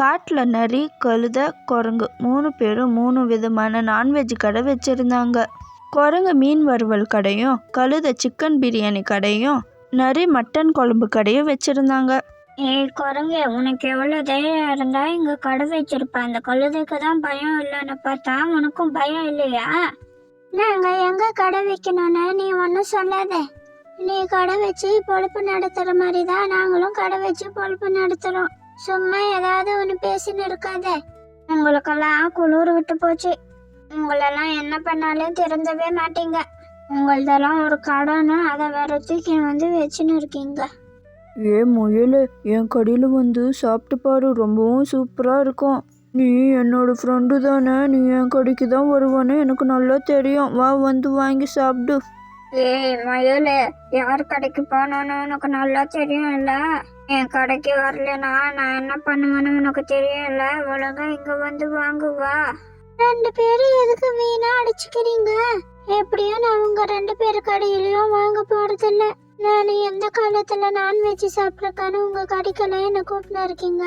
காட்டில் நரி கழுதை குரங்கு மூணு பேரும் மூணு விதமான நான்வெஜ் கடை வச்சுருந்தாங்க. குரங்கு மீன் வறுவல் கடையும் கழுதை சிக்கன் பிரியாணி கடையும் நரி மட்டன் குழம்பு கடையும் வச்சுருந்தாங்க. ஏய் குரங்கு உனக்கு எவ்வளோ தைரியம் இருந்தா இங்க கடை வச்சிருப்ப. அந்த கழுதைக்கு தான் பயம் இல்லைன்னு பார்த்தா உனக்கும் பயம் இல்லையா? நாங்க எங்க கடை வைக்கணும்னு நீ ஒன்றும் சொல்லாத. நீ கடை வச்சு பொழப்பு நடத்துற மாதிரி தான் நாங்களும் கடை வச்சு பொழப்பு நடத்துறோம். சும்மா ஏதாவது ஒன்று பேசின்னு இருக்காத. உங்களுக்கெல்லாம் குளிர் விட்டு போச்சு. உங்களெல்லாம் என்ன பண்ணாலும் திருந்தவே மாட்டீங்க. உங்களதெல்லாம் ஒரு கடைன்னு அதை வேற தூக்கி வந்து வச்சுன்னு இருக்கீங்க. ஏ முயலு என் கடையில் வந்து சாப்பிட்டு பாரு ரொம்பவும் சூப்பராக இருக்கும். நீ என்னோட ஃப்ரெண்டு தானே நீ என் கடைக்கு தான் வருவானே எனக்கு நல்லா தெரியும். வா வந்து வாங்கி சாப்பிடு. ஏய் மயிலு யார் கடைக்கு போனோன்னு உனக்கு நல்லா தெரியும்ல? என் கடைக்கு வரலனா நான் என்ன பண்ணுவேன்னு உனக்கு தெரியும்ல ஒழுங்கா இங்க வந்து வாங்குவா ரெண்டு பேரும் எதுக்கு வீணா அடிச்சுக்கிறீங்க? எப்படியும் நான் உங்க ரெண்டு பேர் கடையிலயும் வாங்க போறதில்ல. நான் எந்த காலத்துல நான்வெஜ் சாப்பிட்றக்கான உங்க கடைக்கெல்லாம் என்ன கூப்பிட்டு இருக்கீங்க?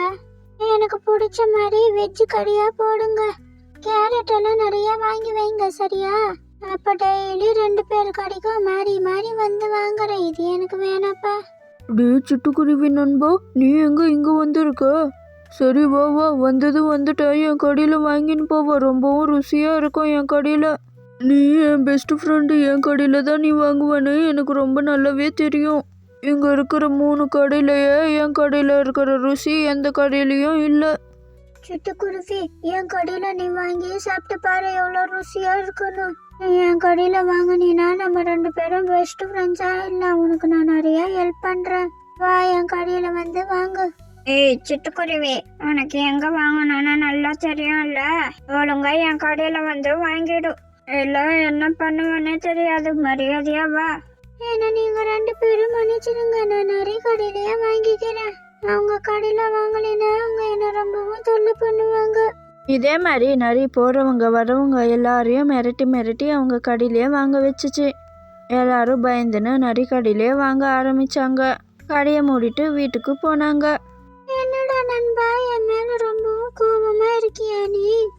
எனக்கு பிடிச்ச மாதிரி வெஜ் கடையா போடுங்க. கேரட் எல்லாம் நிறைய வாங்கி வைங்க சரியா? அப்ப டெய்லி ரெண்டு பேர் கடைக்கும் மாறி மாறி வந்து வாங்குறேன். இது எனக்கு வேணாப்பா. டே சிட்டுக்குருவி நண்பா நீ எங்க இங்க வந்திருக்க? சரி வா வா வந்தது வந்துட்ட என் கடையில் வாங்கின்னு போவா ரொம்பவும் ருசியாக இருக்கும் என் கடையில். நீ என் பெஸ்ட் ஃப்ரெண்டு என் கடையில் தான் நீ வாங்குவேன்னு எனக்கு ரொம்ப நல்லாவே தெரியும். இங்கே இருக்கிற மூணு கடையிலையே என் கடையில் இருக்கிற ருசி எந்த கடையிலையும் இல்லை. சிட்டுக்குருவி என் கடையில நீ வாங்கி சாப்பிட்டு பாரு எவ்வளோ ருசியா இருக்குன்னு. நீ என் கடையில வாங்கினா நம்ம ரெண்டு பேரும் பெஸ்ட் ஃப்ரெண்ட்ஸா இல்லை உனக்கு நான் நிறைய ஹெல்ப் பண்றேன். வா என் கடையில வந்து வாங்கு. ஏய் சிட்டுக்குருவி உனக்கு எங்க வாங்கணும்னு நல்லா தெரியும்ல? ஒழுங்கா என் கடையில வந்து வாங்கிடு. இல்ல என்ன பண்ணுவேன்னே தெரியாது மரியாதையா வா. ஏன்னா நீங்க ரெண்டு பேரும் மன்னிச்சிடுங்க நான் நிறைய கடையிலயே வாங்கிக்கிறேன். அவங்க கடையில வாங்கலைன்னா அவங்க என்ன ரொம்பவும் தொல்லை பண்ணுவாங்க. இதே மாதிரி நிறைய போகிறவங்க வரவங்க எல்லாரையும் மிரட்டி மிரட்டி அவங்க கடையிலே வாங்க வச்சுச்சு. எல்லாரும் பயந்துன்னு நிறைய கடையிலே வாங்க ஆரம்பிச்சாங்க. கடையை மூடிட்டு வீட்டுக்கு போனாங்க. என்னடா நண்பா என் மேல ரொம்பவும் கோபமா இருக்கியா நீ?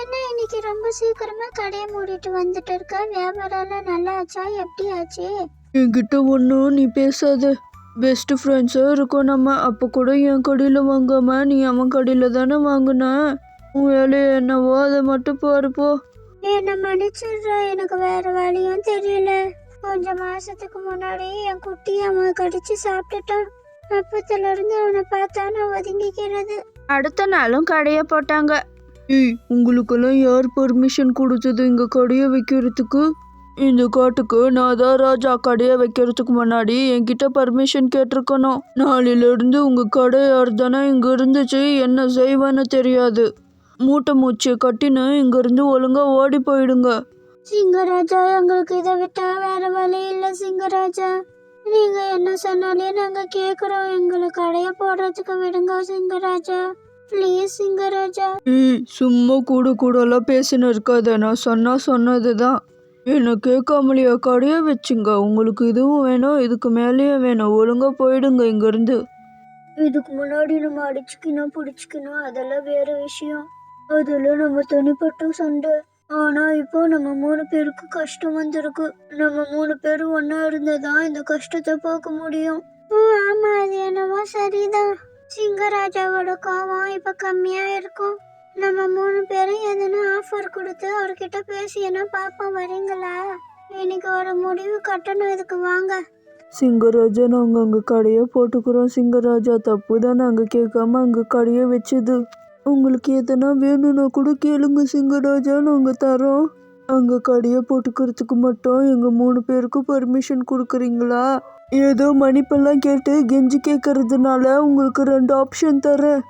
என்ன இன்னைக்கு ரொம்ப சீக்கிரமா கடையை மூடிட்டு வந்துட்டு இருக்க? வியாபாரம் நல்லா ஆச்சா? எப்படி ஆச்சு? என்கிட்ட ஒன்றும் நீ பேசாத. பெஸ்ட் ஃப்ரெண்ட்ஸாக இருக்கோம் நம்ம. அப்போ கூட என் கடையில் வாங்காம நீ அவன் கடையில் தானே வாங்கின? உன் வேலையை என்னவோ அதை மட்டும் பாரு போ. என்ன மன்னிச்சிடுறா. எனக்கு வேற வழியும் தெரியல. கொஞ்ச மாசத்துக்கு முன்னாடி என் குட்டி அவன் கடிச்சு சாப்பிட்டுட்டான் அப்பத்துல இருந்து அவனை பார்த்தா நான் ஒதுங்கிக்கிறது. அடுத்த நாளும் கடையை போட்டாங்க. ஏய் உங்களுக்கெல்லாம் யார் பர்மிஷன் கொடுத்தது இங்கே கடையை வைக்கிறதுக்கு? இந்த காட்டுக்கு நான் தான் ராஜா கடையை வைக்கிறதுக்கு முன்னாடி என்கிட்ட பர்மிஷன் கேட்டிருக்கணும். நாளையிலேருந்து உங்கள் கடை யார் தானே இங்கே இருந்துச்சு என்ன செய்வேன்னு தெரியாது. மூட்டை மூச்சியை கட்டின்னு இங்கேருந்து ஒழுங்காக ஓடி போயிடுங்க. சிங்கராஜா எங்களுக்கு இதை விட்டா வேற வழி இல்ல சிங்கராஜா. நீங்க என்ன சொன்னாலே நாங்க கேக்குறோம். எங்களை கடைய போடுறதுக்கு விடுங்க சிங்கராஜா. ப்ளீஸ் சிங்கராஜா. சும்மா கூட கூடலாம் பேசின்னு இருக்காத. நான் சொன்னா சொன்னது தான் என்னை கேட்காமலையா கடையை வச்சுங்க. உங்களுக்கு இதுவும் வேணும் இதுக்கு மேலேயும் வேணும். ஒழுங்காக போயிடுங்க இங்கேருந்து. இதுக்கு முன்னாடி நம்ம அடிச்சுக்கணும் பிடிச்சிக்கணும் அதெல்லாம் வேற விஷயம். அதெல்லாம் நம்ம தனிப்பட்ட சண்டை. ஆனா இப்போ நம்ம மூணு பேருக்கு கஷ்டம் வந்திருக்கு. நம்ம மூணு பேரும் ஒன்னா இருந்ததான் இந்த கஷ்டத்தை பார்க்க முடியும். ஆமா அது என்னவோ சரிதான். சிங்கராஜாவோட கோவம் இப்ப கம்மியா இருக்கும். நம்ம மூணு பேரும் எதனா ஆஃபர் கொடுத்து அவர்கிட்ட பேசி என்ன பாப்போம் வரீங்களா? இன்னைக்கு ஒரு முடிவு கட்டணும் இதுக்கு வாங்க. சிங்கராஜா நாங்கள் அங்கே கடையை போட்டுக்கிறோம். சிங்கராஜா தப்பு தான் நாங்கள் கேட்காம அங்கே கடையை வச்சது. உங்களுக்கு எதனா வேணும்னா கூட கேளுங்க சிங்கராஜா நாங்கள் தரோம். அங்கே கடையை போட்டுக்கிறதுக்கு மட்டும் எங்கள் மூணு பேருக்கும் பர்மிஷன் கொடுக்குறீங்களா? ஏதோ மன்னிப்பெல்லாம் கேட்டு கெஞ்சி கேட்கறதுனால உங்களுக்கு ரெண்டு ஆப்ஷன் தரேன்.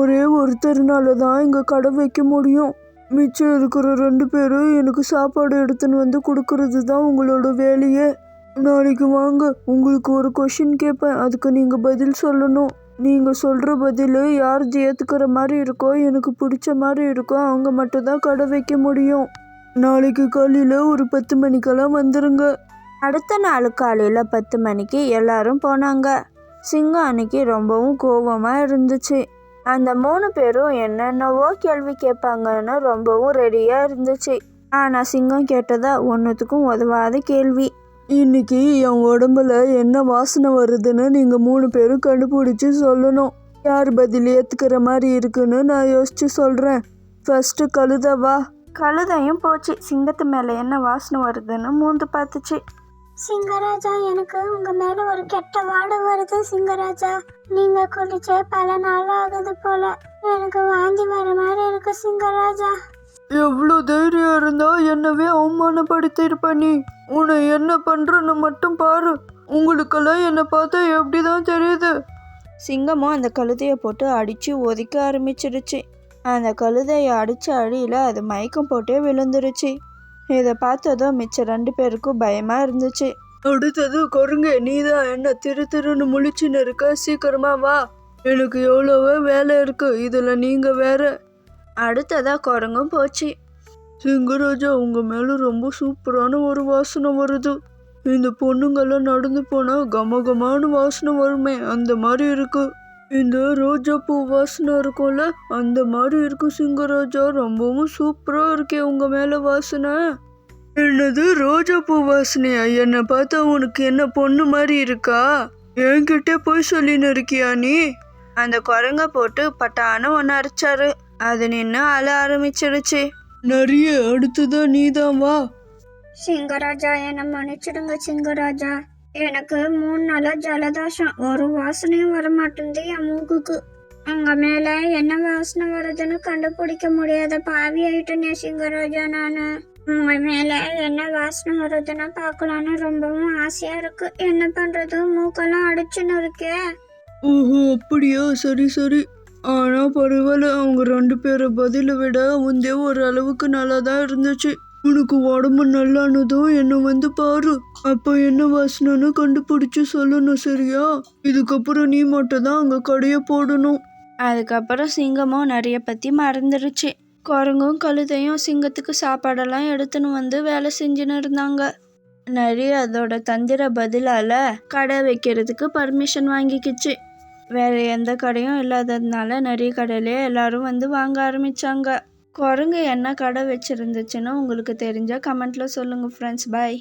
ஒரே ஒருத்தர்னால தான் இங்கே கடை வைக்க முடியும். மிச்சம் இருக்கிற ரெண்டு பேரும் எனக்கு சாப்பாடு எடுத்துன்னு வந்து கொடுக்கறது தான் உங்களோட வேலையே. நாளைக்கு வாங்க உங்களுக்கு ஒரு கொஷின் கேட்பேன். அதுக்கு நீங்கள் பதில் சொல்லணும். நீங்கள் சொல்கிற பதில் யார் ஏற்றுக்கிற மாதிரி இருக்கோ எனக்கு பிடிச்ச மாதிரி இருக்கோ அவங்க மட்டும்தான் கடை வைக்க முடியும். நாளைக்கு காலையில் ஒரு பத்து மணிக்கெல்லாம் வந்துடுங்க அடுத்த நாள் காலையில் பத்து மணிக்கு எல்லாரும் போனாங்க. சிங்கம் அன்னைக்கு ரொம்பவும் கோபமாக இருந்துச்சு. அந்த மூணு பேரும் என்னென்னவோ கேள்வி கேட்பாங்கன்னு ரொம்பவும் ரெடியாக இருந்துச்சு. ஆனால் சிங்கம் கேட்டதா ஒன்றுத்துக்கும் உதவாத கேள்வி. இன்னைக்கு என் உடம்புல என்ன வாசனை வருதுன்னு நீங்கள் மூணு பேரும் கண்டுபிடிச்சி சொல்லணும். யார் பதில் ஏற்றுக்கிற மாதிரி இருக்குன்னு நான் யோசிச்சு சொல்கிறேன் ஃபஸ்ட்டு கழுதவா? கழுதையும் போச்சு. சிங்கத்து மேலே என்ன வாசனை வருதுன்னு மூந்து பார்த்துச்சு. சிங்கராஜா எனக்கு உங்க மேல ஒரு கெட்ட வாடை வருது சிங்கராஜா. நீங்க குளிச்சே பல நாள் ஆகுது போல. எனக்கு வாந்தி வர மாதிரி இருக்கு சிங்கராஜா. எவ்வளோ தைரியம் இருந்தா என்னவே அவமானப்படுத்தியிருப்ப நீ. உன்னை என்ன பண்றன்னு மட்டும் பாரு. உங்களுக்கெல்லாம் என்னை பார்த்தா எப்படி தான் தெரியுது? சிங்கமும் அந்த கழுதையை போட்டு அடித்து ஒதுக்க ஆரம்பிச்சிடுச்சு. அந்த கழுதையை அடித்த அடியில் அது மயக்கம் போட்டே விழுந்துருச்சு. இதை பார்த்ததும் மிச்சம் ரெண்டு பேருக்கும் பயமாக இருந்துச்சு. அடுத்தது குரங்கு நீ தான் என்ன திரு திருன்னு முழிச்சுன்னு இருக்க? சீக்கிரமா வா. எனக்கு எவ்வளவோ வேலை இருக்கு. இதில் நீங்கள் வேற. அடுத்ததா குரங்கும் போச்சு. சிங்கராஜா உங்க மேல ரொம்ப சூப்பரான ஒரு வாசனை வருது. இந்த பொண்ணுங்கெல்லாம் நடந்து போனா கமகமான வாசனை வருமே அந்த மாதிரி இருக்கு. இந்த ரோஜா பூ வாசனை இருக்கும்ல அந்த மாதிரி இருக்கு சிங்கராஜா. ரொம்பவும் சூப்பராக இருக்கே உங்க மேல வாசனை. என்னது ரோஜா பூ வாசனையா என்னை பார்த்தா உனக்கு என்ன பொண்ணு மாதிரி இருக்கா? என்கிட்ட போய் சொல்லின்னு இருக்கியா நீ? அந்த குரங்க போட்டு பட்டான ஒன்று அரைச்சாரு. அது நின்று அழ ஆரம்பிச்சிடுச்சு. நிறைய அடுத்துதான் நீதான் வா. சிங்கராஜா என்னை மன்னிச்சிடுங்க சிங்கராஜா. எனக்கு மூணு நாளாக ஜலதோஷம். ஒரு வாசனையும் வரமாட்டேங்குது என் மூக்குக்கு. உங்க மேல என்ன வாசனை வருதுன்னு கண்டுபிடிக்க முடியாத பாவி ஆயிட்டேனே சிங்கராஜா நானு. உங்க மேல என்ன வாசனை வருதுன்னு பார்க்கலான்னு ரொம்பவும் ஆசையா இருக்கு. என்ன பண்றது? மூக்கெல்லாம் அடிச்சுன்னு இருக்கே ஓஹோ அப்படியா? சரி சரி. ஆனா பரவாயில்ல. அவங்க ரெண்டு பேரை பதிலை விட உந்தே ஒரு அளவுக்கு நல்லா தான் இருந்துச்சு. உனக்கு உடம்பு நல்லானதும் என்னை வந்து பாரு. அப்போ என்ன வாசனைன்னு கண்டுபிடிச்சு சொல்லணும் சரியா? இதுக்கப்புறம் நீ மட்டும் தான் அங்கே கடையை போடணும். அதுக்கப்புறம் சிங்கமும் நிறைய பற்றி மறந்துடுச்சு குரங்கும் கழுதையும் சிங்கத்துக்கு சாப்பாடெல்லாம் எடுத்துன்னு வந்து வேலை செஞ்சுன்னு இருந்தாங்க. நிறைய அதோட தந்திர பதிலால் கடை வைக்கிறதுக்கு பர்மிஷன் வாங்கிக்கிச்சு. வேறு எந்த கடையும் இல்லாததுனால நிறைய கடையிலே எல்லாரும் வந்து வாங்க ஆரம்பித்தாங்க குரங்கு என்ன கடை வச்சுருந்துச்சுன்னு உங்களுக்கு தெரிஞ்சால் கமெண்ட்டில் சொல்லுங்கள் ஃப்ரெண்ட்ஸ் பாய்